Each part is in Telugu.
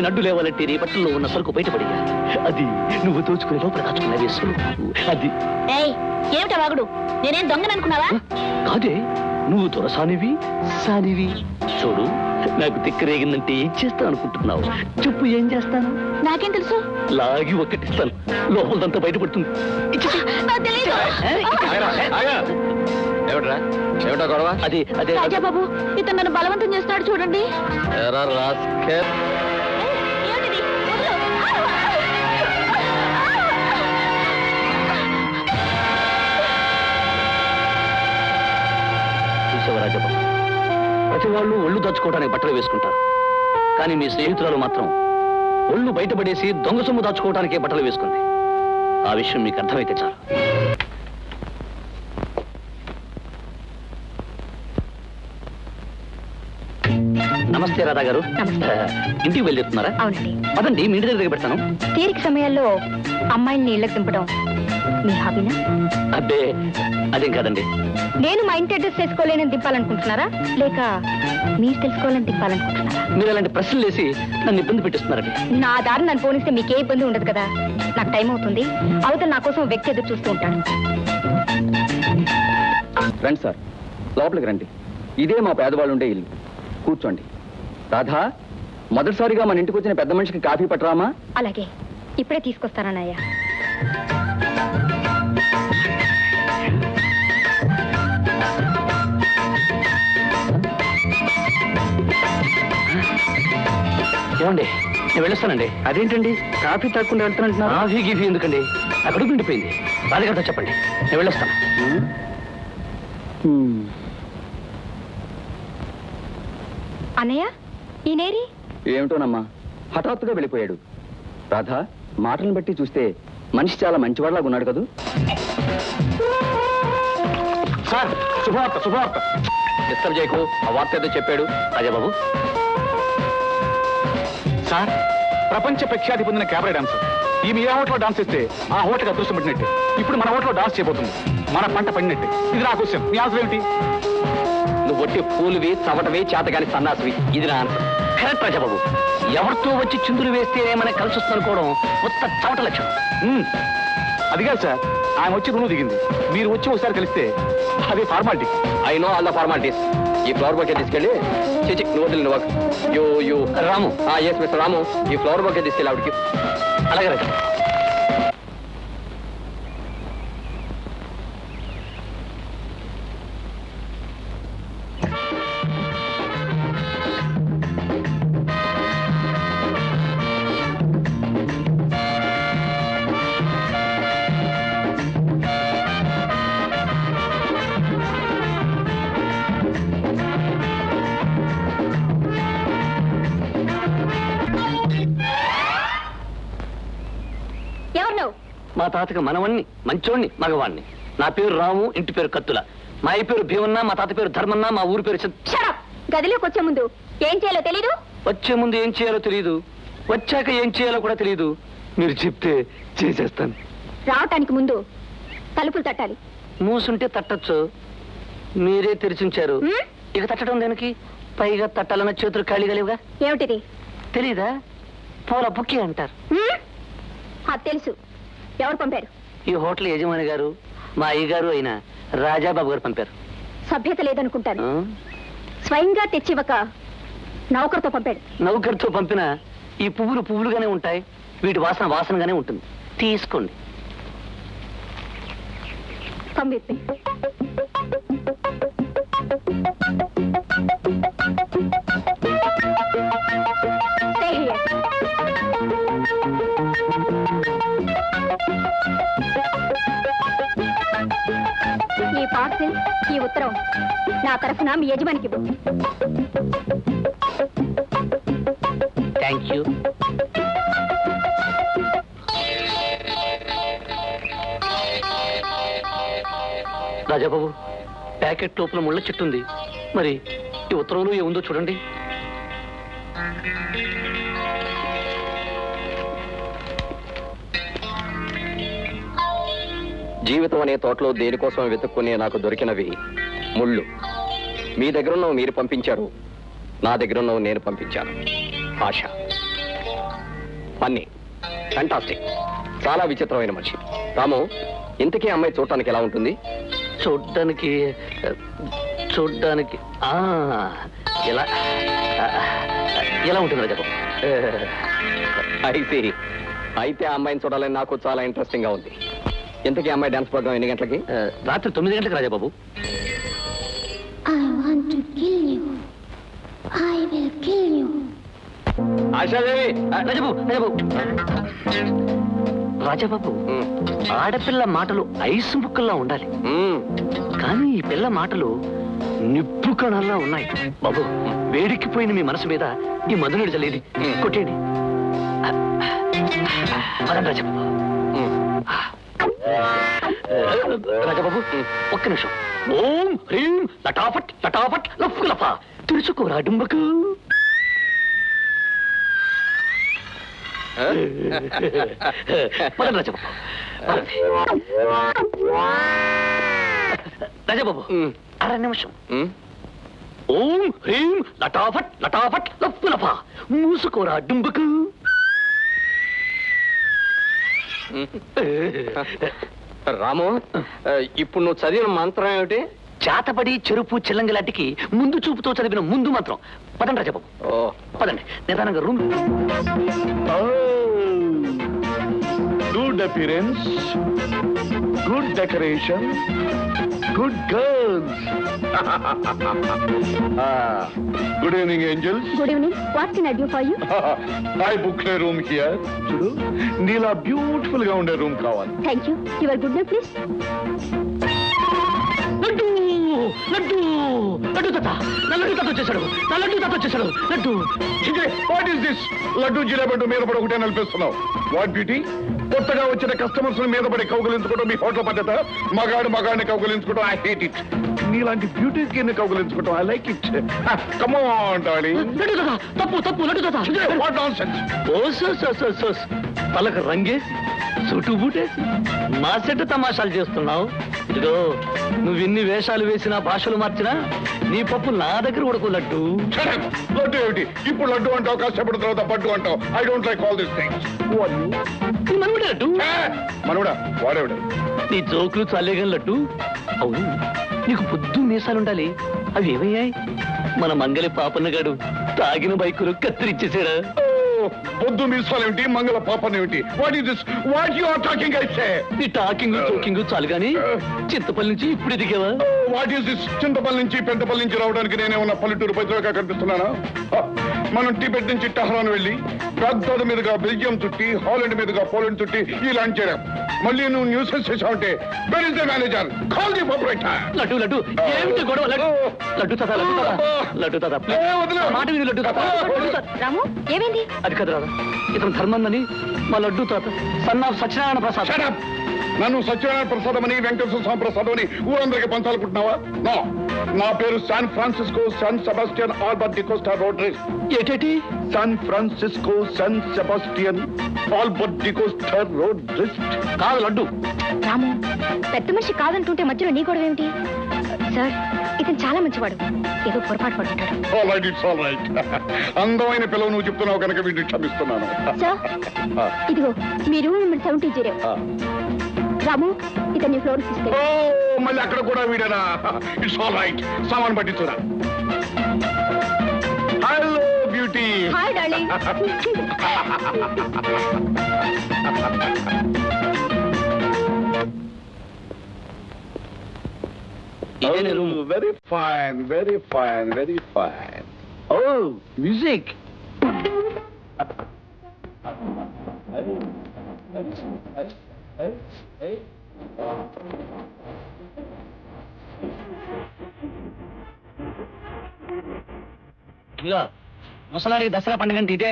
నేను అడ్డు లేవాలంటే నీ బట్టల్లో ఉన్న సరుకు బయటపడిగా అది నువ్వు దోచుకునే లోపల దాచుకున్న వేసుకుని. అది. ఏయ్ ఏమిటా వాగుడు? నేనేం దొంగననుకున్నావా కాదే నువ్వు దొరసానివి సానివి. చూడు నాకు తిక్కరేగిందంటే ఏం చేస్తా అనుకుంటున్నావు? చెప్పు ఏం చేస్తాను? నాకేం తెలుసు? లాగి ఒక్కటిస్తాను లోపలదంతా బయటపడుతుంది. ఏమిట్రా? ఏమిటా గొడవ? అదే అదే. రాజాబాబు ఇతను నన్ను బలవంతం చేస్తున్నాడు చూడండి. రాజబాబు ప్రతి వాళ్ళు ఒళ్ళు దాచుకోవడానికి బట్టలు వేసుకుంటారు. కానీ మీ స్నేహితురాలు మాత్రం ఒళ్ళు బయటపడేసి దొంగ సొమ్ము దాచుకోవడానికే బట్టలు వేసుకుంది. ఆ విషయం మీకు అర్థమైతే చాలు. నమస్తే రాధా గారు. నమస్తే. ఇంటికి వెళ్ళిస్తున్నారా అవునండి. అదండి మీ ఇంటి దగ్గర పెడతాను. తీరిక సమయాల్లో అమ్మాయిని ఇళ్ళకి దింపడం. మీ హాబీనా? అబ్బే అదేం కాదండి. నేను మా ఇంటి అడ్రస్ తెలుసుకోలేనని దింపాలనుకుంటున్నారా? లేక మీరు తెలుసుకోవాలని దింపాలనుకుంటున్నారా? మీరు అలాంటి ప్రశ్నలు వేసి నన్ను ఇబ్బంది పెట్టిస్తున్నారండి. నా దారి నన్ను పోనిస్తే మీకే ఇబ్బంది ఉండదు కదా? నాకు టైం అవుతుంది. అవతల నా కోసం వ్యక్తి ఎదురు చూస్తూ ఉంటాడు. రండి సార్ లోపలికి రండి. ఇదే మా పేదవాళ్ళు ఉండే ఇల్లు. కూర్చోండి. రాధా మొదటిసారిగా మన ఇంటికి వచ్చిన పెద్ద మనిషికి కాఫీ పట్టరామా? అలాగే ఇప్పుడే తీసుకొస్తానన్నయ్య. ఏమండి? నేను వెళ్ళొస్తానండి. అదేంటండి? కాఫీ తాకుండా వెళ్తున్నట్టున్నారు. కాఫీ గీఫీ ఎందుకండి? అక్కడ నిండిపోయింది. రాజగారితో చెప్పండి. నేను వెళ్ళొస్తాను. అన్నయ్య ఈ నేరి? ఏమిటోనమ్మా? హఠాత్తుగా వెళ్ళిపోయాడు. రాధా మాటలను బట్టి చూస్తే మనిషి చాలా మంచివాళ్ళగా ఉన్నాడు కదూ? సార్ శుభవార్త శుభవార్త. డిస్టర్బ్ చేయకు ఆ వార్త ఏదో చెప్పాడు. రాజాబాబు సార్ ప్రపంచ ప్రఖ్యాతి పొందిన క్యాబరే డాన్సర్. ఈమె ఏ హోటల్లో డాన్స్ చేస్తే ఆ హోటల్కి అదృష్టం పట్టినట్టే. ఇప్పుడు మన హోటల్లో డాన్స్ చేయబోతుంది. మన పంట పండినట్టే. ఇది నా క్వశ్చన్ మీ ఆన్సర్ ఏమిటి? నువ్వు ఒట్టి పూలువి చవటవి చేతగాని సన్నాసివి. ఇది నా ఆన్సర్. కరెక్ట్ రాజాబాబు ఎవరితో వచ్చి చిందులు వేస్తేనేమైనా కలిసి వస్తుంది అనుకోవడం ఉత్త చవట లక్షణం. అది కాదు సార్ ఆయన వచ్చి రుణం దిగింది. మీరు వచ్చి ఒకసారి కలిస్తే అది formality I know all the formalities ఈ ఫ్లవర్ బొకే తీసుకెళ్ళి చిచి నువ్వు వదిలి నువ్వు యో యో రాము. ఎస్ మిస్టర్ రాము. ఈ ఫ్లవర్ బొకే తీసుకెళ్ళి ఆవిడకి. అలాగే రాజా. మా తాతకి మనవణ్ణి మంచోణ్ణి మగవాణ్ణి. నా పేరు రాము ఇంటి పేరు కత్తుల. మా అయ్య పేరు భీమన్న మా తాత పేరు ధర్మన్న మా ఊరి పేరు గదిలోకి వచ్చే ముందు ఏం చేయాలో తెలీదు? వచ్చే ముందు ఏం చేయాలో తెలియదు వచ్చాక ఏం చేయాలో కూడా తెలియదు మీరు చెప్తే చేసేస్తాను. రావటానికి ముందు తలుపులు తట్టాలి. మూసుంటే తట్టచ్చు. మీరే తెరిచుంచారు. ఉమ్? ఇక తట్టడం దేనికి? పైగా తట్టాలన్న చేతులు ఖాళీగా లేవుగా? ఏమిటిది? తెలీదా? పూల బుక్కి అంటారు. ఉమ్? అది తెలుసు. ఎవరు పంపారు? ఈ హోటల్ యజమాని గారు మా అయ్యగారు అయిన రాజాబాబు గారు పంపారు. సభ్యత లేదనుకుంటాను? స్వయంగా తెచ్చివ్వక నౌకర్తో పంపాడు. నౌకర్తో పంపిన ఈ పువ్వులు పువ్వులుగానే ఉంటాయి వీటి వాసన వాసనగానే ఉంటుంది. తీసుకోండి. ఈ పార్సిల్ ఈ ఉత్తరం నా తరఫున మీ యజమానికి థ్యాంక్ యూ రాజాబాబు ప్యాకెట్ లోపల ముళ్ళ చెట్టు ఉంది మరి ఈ ఉత్తరంలో ఏముందో చూడండి. జీవితం అనే తోటలో దేనికోసం వెతుక్కునే నాకు దొరికినవి ముళ్ళు. మీ దగ్గర ఉన్న మీరు పంపించారు. నా దగ్గర ఉన్నవి నేను పంపించాను. ఆశ. పన్ని ఫంటాస్టిక్ చాలా విచిత్రమైన మనిషి. రాము ఇంతకీ అమ్మాయి చూడటానికి ఎలా ఉంటుంది? చూడ్డానికి చూడ్డానికి ఆ ఎలా ఎలా ఉంటుంది రాజబాబు అయితే అయితే ఆ అమ్మాయిని చూడాలని నాకు చాలా ఇంట్రెస్టింగ్గా ఉంది. ఇంతకీ అమ్మాయి డాన్స్ ప్రోగ్రామ్ ఎన్ని గంటలకి? రాత్రి తొమ్మిది గంటలకు Rajababu I want to kill you. I will kill you. Asha Devi Rajababu Rajababu Rajababu ఉమ్, ఆడపిల్ల మాటలు ఐసు ముక్కల్లా ఉండాలి. ఉమ్. కానీ ఈ పిల్ల మాటలు నిప్పు కణాల్లో ఉన్నాయి. బాబు వేడెక్కిపోయిన మీ మనసు మీద ఈ మధునుడి చల్లేది కొట్టేయండి. పదండి రాజబాబు ఉమ్. రాజబాబు ఒక్క నిమిషం. ఓం హ్రీం లటాఫట్ లటాఫట్ లఫ్ లఫ. తుడుచుకోరా డుంబకు. పదండి రాజబాబు. రాజబాబు అర నిమిషం. ఓం హ్రీం లటాఫట్ లటాఫట్ లఫ్ లఫ. మూసుకోరా డుంబకు. రాము ఇప్పుడు నువ్వు చదివిన మంత్రం ఏమిటి? చేతబడి చెరుపు చిల్లంగిలాంటికి ముందు చూపుతో చదివిన ముందు మాత్రం. పదండి రాజబాబు. ఓ. పదండి. నిదానంగా room good appearance good decoration good girls good evening angels good evening what can I do for you I book a room here చూడు నీలా బ్యూటిఫుల్గా ఉండే రూమ్ కావాలి. Thank you your good name please Laddu. Laddu తాత. నా లడ్డు తాత వచ్చేసాడు. నా లడ్డు తాత వచ్చేసాడు. Laddu. What is this Laddu జిలేబడ్డు మీద పడి ఒకటే నడిపిస్తున్నావు వాట్ బ్యూటీ కొత్తగా వచ్చిన కస్టమర్స్ మీద పడి కౌగలించుకోవడం మీ హోటల్ పద్ధత? మగాడు మగాడిని కౌగలించుకోవడం ఐ హేట్ ఇట్ నీలాంటి బ్యూటీ ని కౌగలించుకోవడం I like it darling Laddu తాత తప్పు తప్పు లడ్డు తాత. వాట్ నాన్సెన్స్ ఓ సోస్ సోస్ సోస్. తలకు రంగేసి. చుట్టూ బూటేసి. మా సెట్ తమాషాలు చేస్తున్నావు. ఇదిగో నువ్వు ఎన్ని వేషాలు వేసినా భాషలు మార్చినా నీ పప్పు నా దగ్గర ఉడకలట్టు లడ్డు. ఏమిటి? ఇప్పుడు లడ్డు అంటావు కాసేపటి తర్వాత పట్టు అంటావు. I don't like all this things నీ మనవుడే లడ్డు? మనోడా వాడేవాడు. నీ జోకులు చాలేగాని లడ్డు? అవును నీకు పొద్దు మీసాలుండాలి అవి ఏమయ్యాయి? మన మంగలి పాపన్నగాడు తాగిన బైకులు కత్తిరిచ్చేసాడా పొద్దు మీసాలేమిటి మంగళ పాపనేమిటి what is this what you are talking I say నీ టాకింగ్ చాలు గాని చింతపల్లి నుంచి ఇప్పుడు ఎదిగావా వాట్ ఈస్ దిస్ చింతపల్లి నుంచి పెంటపల్లి నుంచి రావడానికి నేనేమన్నా పల్లెటూరు పైసలుగా కనిపిస్తున్నానా? మనం టిబెట్ నుంచి టహరాన్ వెళ్ళి బాగ్దాద్ మీదుగా బెల్జియం చుట్టి హాలండ్ మీదుగా పోలాండ్ చుట్టి ఈ లాంచ్ చేయడం మళ్ళీ నువ్వు న్యూసెన్స్ చేసావంటే where is the manager call the operator Laddu Laddu. ఏమిటి గొడవ? లడ్డు. లడ్డు తాత లడ్డు తాత. లడ్డు తాత మాట విను లడ్డు తాత. లడ్డు తాత. రాము ఏమైంది? అది కదా ఇతను ధర్మందని మా లడ్డు తాత son of Satyanarayana Prasad. Shut up! నన్ను సత్యనారాయణ ప్రసాదం అని వెంకటేశ్వర స్వామి ప్రసాదం అని ఊరందరికి పంచాలనుకుంటున్నావా? నో నా పేరు San Francisco San Sebastian Albert D'Costa Rodris. ఏటేటి? San Francisco San Sebastian Albert D'Costa Rodris. కాదు లడ్డు. రాము పెద్ద మనిషి కాదంటుంటే మధ్యలో నీ గొడవ ఏమిటి సార్ ఇతను చాలా మంచివాడు. ఏదో పొరపాటు పడుతుంటాడు. అందమైన పిల్లలు నువ్వు చెప్తున్నావు కనుక వీటిని క్షమిస్తున్నాను. ఇదిగో మీ room number seventy zero. Ramu ఇతన్ని ఫ్లోర్ మళ్ళీ అక్కడ కూడా వీడనా? ఇట్స్ ఆల్ రైట్ సామాన్ పట్టించురా. Hello beauty hi darling ఇదేనే room very fine very fine very fine oh music ఇదిగో ముసలాడికి దసరా పండుగ అంటే ఇదే.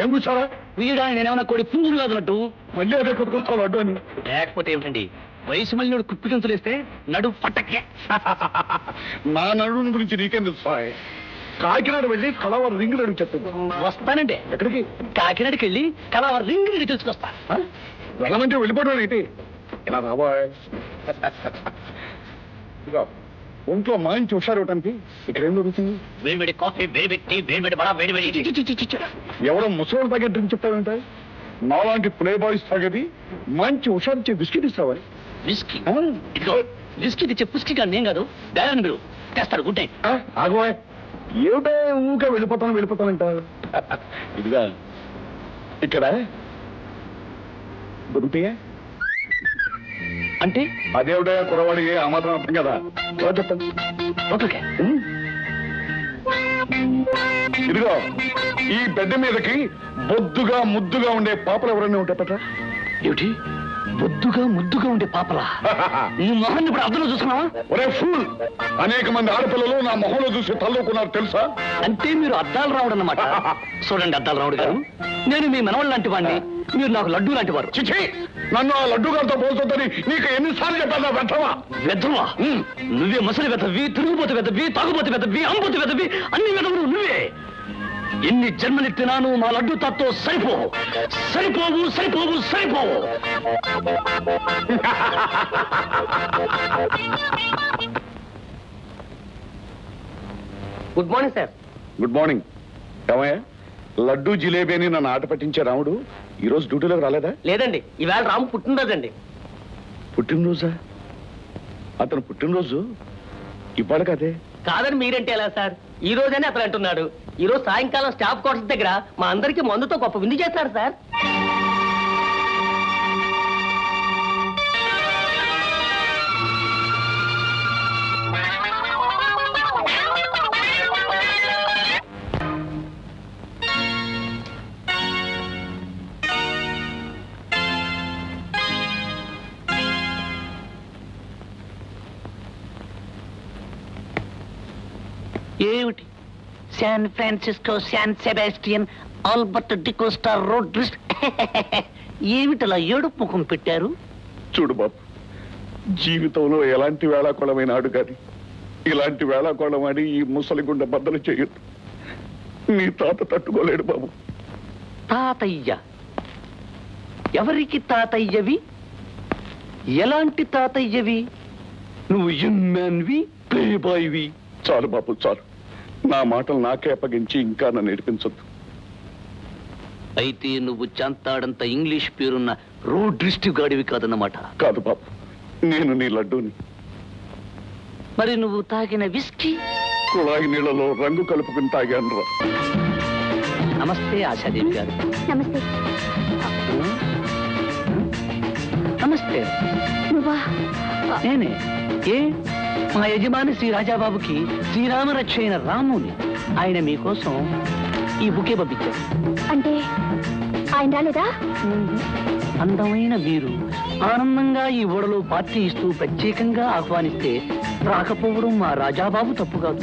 ఏం కూర్చోరా? వీయడానికి నేనేమన్నా కోడి పుంజులు కాదు మళ్ళీ అదే కొట్టుకొస్తావు అడ్డు అని లేకపోతే ఏమిటండి? వయసు మళ్ళీ కుప్పి గంతులేస్తే నడు పట్టకే నా నడుము గురించి నీకేం తెలుసు? కాకినాడ వెళ్ళి కలవర రింగులు అడిగి చెప్తుంది వస్తానండి. ఎక్కడికి? కాకినాడకి వెళ్ళి కలవ రింగ్ రింగ్ తెలుసుకొస్తా? వెళ్ళమంటే వెళ్ళిపోవడం ఏంటి? ఇలా రాబోయ్ ఒంట్లో మంచి హుషారు ఇవ్వటానికి ఇక్కడ ఏం దొరుకుతుంది? వేడివేడి కాఫీ వేడివేడి టీ వేడివేడి బడా వేడివేడి ఎవరో ముసలి తాగే డ్రింక్ చెప్తావేంటాయి నాలాంటి ప్లే బాయ్స్ తాగేది మంచి హుషారు ఇచ్చే బిస్కెట్ ఇస్తావా విస్కీ ఆ? ఇదిగో విస్కీ తెచ్చే పుస్కి కానీ నేను కాదు డైరెక్ట్ మీరు. తెస్తారు గుడ్ నైట్. ఆ, ఆగోయ్ ఏమిటే ఊకే వెళ్ళిపోతాను వెళ్ళిపోతానంట ఇదిగా ఇక్కడ. దొరుకుతాయా అంటే? అదేవిడే కురవాడి ఆ మాత్రం అర్థం కదా? చెప్పండి ఓకే. ఇదిగో ఈ బెడ్ మీదకి బొద్దుగా ముద్దుగా ఉండే పాపలు ఎవరైనా ఉంటే ఏమిటి? బొద్దుగా ముద్దుగా ఉండే పాపలా. నీ మొహాన్ని ఇప్పుడు అర్థంలో చూసుకున్నావా ఒరే ఫూల్! అనేక మంది ఆడపిల్లలు నా మొహంలో చూసి తల్లుకున్నారు తెలుసా? అంటే మీరు అద్దాలు రావుడు అన్నమాట చూడండి అద్దాలు రావుడు గారు. నేను మీ మనవళ్ళ లాంటి వాడిని మీరు నాకు లడ్డు లాంటి వారు. చిచి! నన్ను ఆ లడ్డు గారితో పోల్చొద్దని నీకు ఎన్నిసార్లు చెప్పాను వెంటవా వెధవా నువ్వే మసలి వెదవి తిరుగుబోతు వెదవి తాగుబోతు వెదవి అంబోతు వెదవి అన్ని వెదవులు నువ్వే. ఎన్ని జన్మలెత్తినాను మా లడ్డు తాతో సరిపోవు. సరిపోవు సరిపోవు సరిపోవు. Good morning sir. Good morning. ఏమయ్యా? లడ్డు జిలేబీ అని నన్ను ఆట పట్టించే రాముడు ఈ రోజు డ్యూటీలోకి రాలేదా? లేదండి ఈవేళ రాము పుట్టినరోజండి. పుట్టినరోజా? అతను పుట్టినరోజు ఇవాళ కదే? కాదని మీరంటే ఎలా సార్? ఈ రోజనే అతను అంటున్నాడు. ఈ రోజు సాయంకాలం స్టాఫ్ క్వార్టర్స్ దగ్గర మా అందరికి మందుతో గొప్ప విందు చేస్తారు సార్. ఏమిటి? San Francisco San Sebastian Albert D'Costa Rodris ఏమిటలా ఏడుపు ముఖం పెట్టారు? చూడు బాబు జీవితంలో ఎలాంటి వేళాకోళమైన ఆడు కాదు. ఇలాంటి వేళాకోళం ఆడి ఈ ముసలి గుండె బద్దలు చేయొద్దు. నీ తాత తట్టుకోలేడు బాబు. తాతయ్య. ఎవరికి తాతయ్యవి? ఎలాంటి తాతయ్యవి? నువ్వు ఎమ్మెన్వి ప్లే బాయ్వి చాలు బాబు చాలు. నా మాటలు నాకే అప్పగించి ఇంకా నన్ను నేర్పించొద్దు అయితే నువ్వు చంతాడంత ఇంగ్లీష్ పేరున్న రోడ్రిస్ట్ గాడివి కాదన్నమాట. కాదు బాబు నేను నీ లడ్డూని. మరి నువ్వు తాగిన విస్కీ? కుళాయి నీళ్ళలో రంగు కలుపుకుని తాగాను రా. నమస్తే ఆశాదేవి గారు. నమస్తే. నమస్తే. నువ్వా? నేనే. ఏ? మా యజమాని శ్రీ రాజాబాబుకి శ్రీరామ రక్ష అయిన రాముని ఆయన మీకోసం ఈ బుకే పంపించారు. అంటే ఆయన రాలేదా? అందమైన మీరు ఆనందంగా ఈ ఓడలో పార్టీ ఇస్తూ ప్రత్యేకంగా ఆహ్వానిస్తే రాకపోవడం మా రాజాబాబు తప్పు కాదు.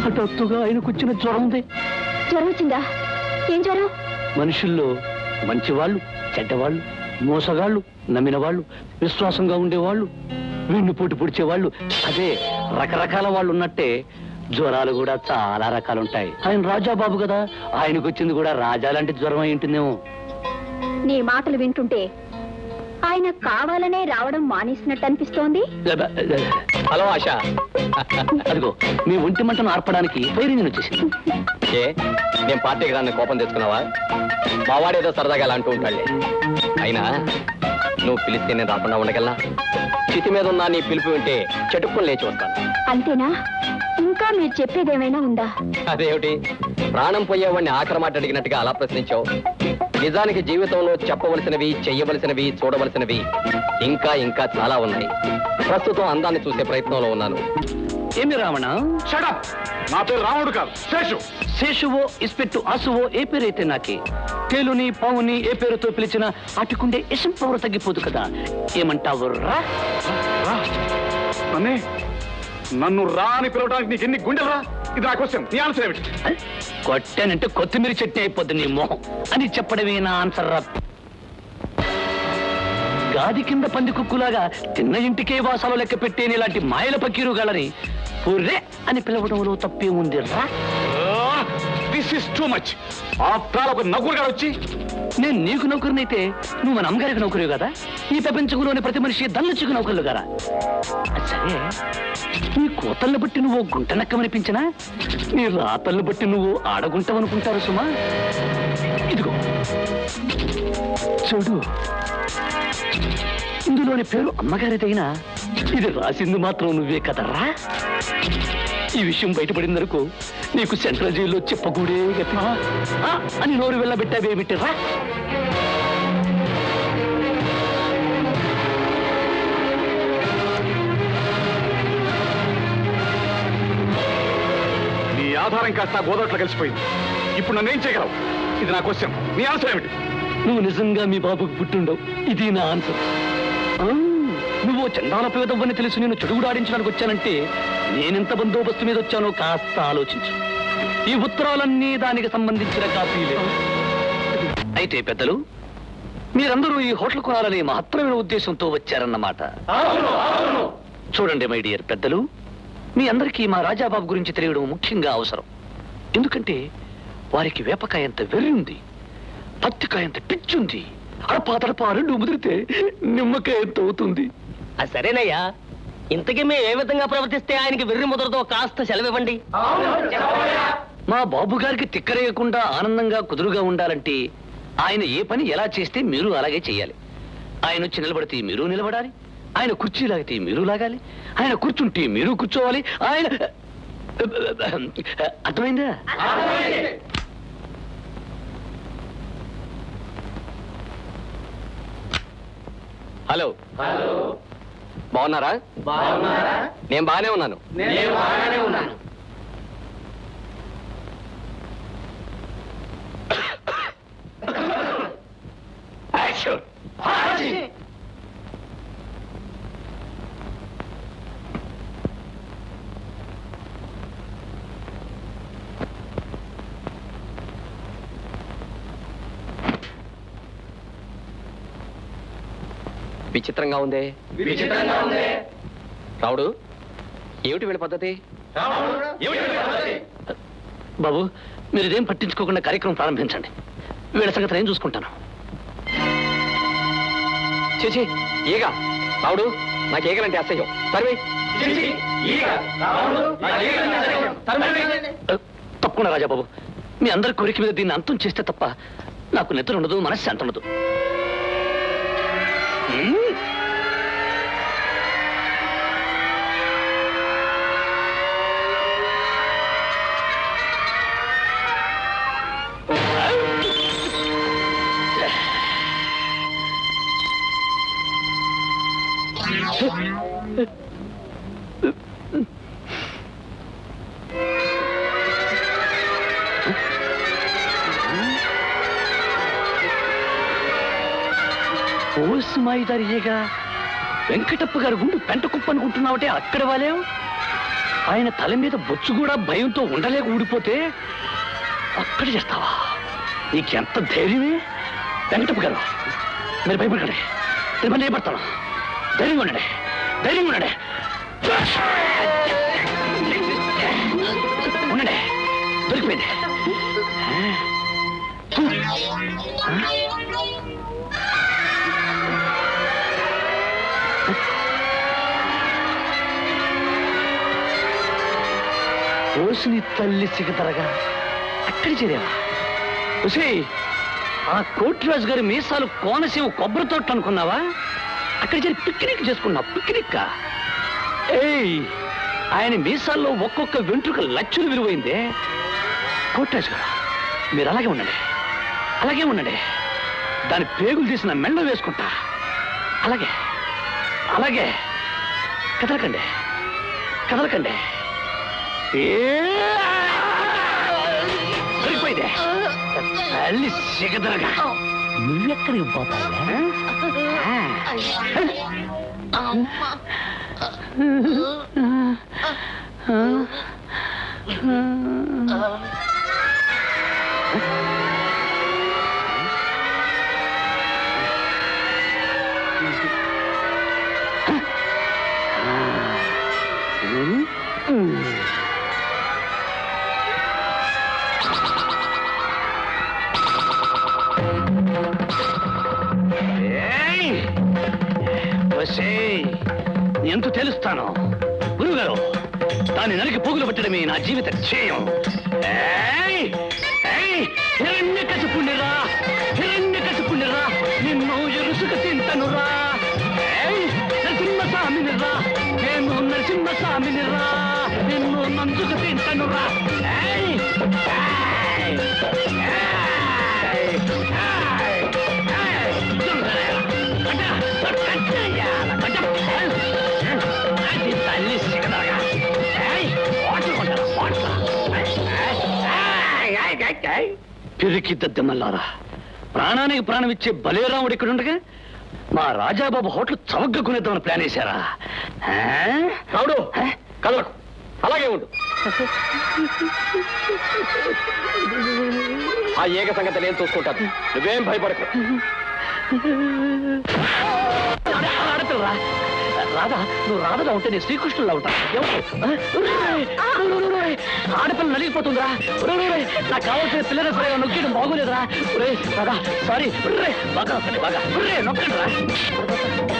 హఠాత్తుగా ఆయనకొచ్చిన జ్వరం ఉంది. జ్వరం వచ్చిందా? ఏం జ్వరం? మనుషుల్లో మంచివాళ్ళు చెడ్డవాళ్ళు మోసగాళ్ళు నమ్మిన వాళ్ళు విశ్వాసంగా ఉండేవాళ్ళు వీణ్ణి పోటీ పొడిచేవాళ్ళు అదే రకరకాల వాళ్ళు ఉన్నట్టే జ్వరాలు కూడా చాలా రకాలుంటాయి. ఆయన రాజాబాబు కదా ఆయనకు వచ్చింది కూడా రాజా లాంటి జ్వరం అయి ఉంటుందేమో. నీ మాటలు వింటుంటే ఆయన కావాలనే రావడం మానేసినట్టు అనిపిస్తోంది? హలో ఆశ. అదిగో మీ ఒంటి మంటను ఆర్పడానికి ఫైరింగ్ వచ్చేసింది. ఏ నేను పార్టీకి రాని కోపం తెచ్చుకున్నావా? మావాడేదో సరదాగా అలా అంటూ ఉంటాడులే. అయినా నువ్వు పిలిస్తే నేను రాకుండా ఉండగలనా? చితి మీద ఉన్న నీ పిలుపు వింటే చెట్టుకుని లేచి వస్తాను. అంతేనా? ఇంకా మీరు చెప్పేదేమైనా ఉందా? అదేమిటి? ప్రాణం పోయేవాడిని ఆఖరి మాట అడిగినట్టుగా అలా ప్రశ్నించావు? నిజానికి జీవితంలో చెప్పవలసినవి చెయ్యవలసినవి చూడవలసినవి ఇంకా ఇంకా చాలా ఉన్నాయి. ప్రస్తుతం అందాన్ని చూసే ప్రయత్నంలో ఉన్నాను. ఏమి రావణ? నా పేరు రాముడు కాదు శేషు. శేషువో ఇస్పెట్టు ఆసువో ఏ పేరైతే నాకే? తేలుని పావుని ఏ పేరుతో పిలిచినా అటుకుండే ఇసం పవర్ తగ్గిపోదు కదా. ఏమంటావు రా? నన్ను? రా అని పిలవడానికి నీకు ఎన్ని గుండెలు రా? ఇది నా క్వశ్చన్. నీ ఆన్సర్ ఏమిటి? కొట్టానంటే కొత్తిమీర చట్నీ అయిపోద్ది నీ మొహం. అని చెప్పడమే నా ఆన్సర్ రా. గాది కింద పంది కుక్కులాగా తిన్న ఇంటికే వాసాలు లెక్క పెట్టేని ఇలాంటి మాయల పకీరు గలని పుర్రే అని పిలవడంలో తప్పే ఉంది రా this is too much after all ఒక నవ్వురు గారు వచ్చి నేను నీకు నౌకరునైతే నువ్వు మన అమ్మగారికి నౌకరు కదా? ఈ ప్రపంచంలోని ప్రతి మనిషి దల్లచుకు నౌకర్లు కదా? సరే నీ కోతల్ని బట్టి నువ్వు గుంటనక్కమనిపించినా నీ రాతల్ని బట్టి నువ్వు ఆడగుంటావనుకుంటారు సుమా. ఇదిగో చూడు. ఇందులోని పేరు అమ్మగారిదైనా ఇది రాసింది మాత్రం నువ్వే కదరా ఈ విషయం బయటపడిందనుకో నీకు సెంట్రల్ జైల్లో చెప్పకూడే గతి. అని నోరు వెళ్ళబెట్టావేమిటిరా? నీ ఆధారం కాస్త గోదాట్లో కలిసిపోయింది. ఇప్పుడు నన్ను ఏం చేయగలవు? ఇది నా క్వశ్చన్. నీ ఆన్సర్ ఏమిటి? నువ్వు నిజంగా మీ బాబుకు పుట్టుండవు. ఇది నా ఆన్సర్. ఆ, నువ్వు చందాల పేదవ్వని తెలిసి నేను చెడుగుడాడించడానికి వచ్చానంటే నేనెంత బందోబస్తు మీద వచ్చానో కాస్త ఆలోచించు. ఈ ఉత్తరాలన్నీ దానికి సంబంధించిన కాపీలే. అయితే పెద్దలు మీరందరూ ఈ హోటల్ కొనాలనే మహత్తరమైన ఉద్దేశంతో వచ్చారన్నమాట. చూడండి మై డియర్ పెద్దలు మీ అందరికీ మా రాజాబాబు గురించి తెలియడం ముఖ్యంగా అవసరం. ఎందుకంటే వారికి వేపకాయంత వెర్రి ఉంది పత్తికాయంత పిచ్చుంది అడపా తడపా రెండు ముదిరితే నిమ్మకాయ ఎంత అవుతుంది. సరేనయ్యా. ఇంతకీ మేము ఏ విధంగా ప్రవర్తిస్తే ఆయనకి వెర్రి ముద్రతో కాస్త సెలవివ్వండి. మా బాబు గారికి తిక్కరేయకుండా ఆనందంగా కుదురుగా ఉండాలంటే ఆయన ఏ పని ఎలా చేస్తే మీరు అలాగే చేయాలి. ఆయన వచ్చి నిలబడితే మీరు నిలబడాలి. ఆయన కుర్చీ లాగితే మీరు లాగాలి. ఆయన కూర్చుంటే మీరు కూర్చోవాలి. ఆయన అర్థమైందా? హలో. బాగున్నారా? నేను బాగానే ఉన్నాను. విచిత్రంగా ఉందే. రావుడు ఏమిటి వీళ్ళ పద్ధతి? బాబు మీరు ఇదేం పట్టించుకోకుండా కార్యక్రమం ప్రారంభించండి. వీళ్ళ సంగతి నేను చూసుకుంటాను. చేచి ఈగ. రావుడు నాకు ఈగలంటే అసహ్యం. సర్వే తప్పకుండా రాజాబాబు మీ అందరి కోరిక మీద దీన్ని అంతం చేస్తే తప్ప నాకు నిద్ర ఉండదు మనశ్శాంతి ఉండదు. Huh? అమ్మాయి మాయిదారియేగా వెంకటప్ప గారి గుండు పెంట కుప్ప అనుకుంటున్నావటే అక్కడ వాలేం? ఆయన తల మీద బొచ్చు కూడా భయంతో ఉండలేక ఊడిపోతే అక్కడ చేస్తావా? నీకెంత ధైర్యమే? వెంకటప్ప గారు మీరు భయపడకండి. నేను పని చేయబడతాను. ధైర్యంగా ఉండండి. ధైర్యంగా ఉండండి. ఉండండి ఓసిని తల్లి సిగతరగా అక్కడి చేరేవా? ఒసే ఆ కోటిరాజు గారి మీసాలు కోనసీమ కొబ్బరి తోట అనుకున్నావా? అక్కడ చేరి పిక్నిక్ చేసుకున్నావు పిక్నిక్ ఏయ్ ఆయన మీసాల్లో ఒక్కొక్క వెంట్రుక లక్షలు విలువైందే కోటిరాజు గారు మీరు అలాగే ఉండండి. అలాగే ఉండండి. దాని పేగులు తీసిన మెళ్ళ వేసుకుంటా. అలాగే అలాగే. కదలకండి కదలకండి. సరిపోయిందే. తల్లి సిగదరగా. నువ్వెక్కడికి పోతావే ఆ? ఎంత తెలుస్తాను? గురుగారు దాన్ని నరికి పోగులు పట్టడమే నా జీవిత ధ్యేయం కసిపుండిరా పిరికి ప్రాణానికి ప్రాణం ఇచ్చే బలేరాముడు ఇక్కడ ఉండగా మా రాజాబాబు హోటల్ చవగ్గకునేద్దామని ప్లాన్ వేశారా? రావుడు కదలకు. అలాగే ఉండు. ఆ ఏక సంగతి నేను చూసుకుంటాను. నువ్వేం భయపడకు. ఆడపిల్లరా రాధా నువ్వు రాధగా ఉంటే నేను శ్రీకృష్ణులా ఉంటా ఎవరు? ఆ? ఉర్రే! ఉర్రే! ఆడపిల్ల నలిగిపోతుందిరా! నాకు కావాల్సిన పిల్లల సరిగా నొక్కిడం బాగోలేదురా సారీ! బాగా బాగా ఉర్రే, నొక్కండి రా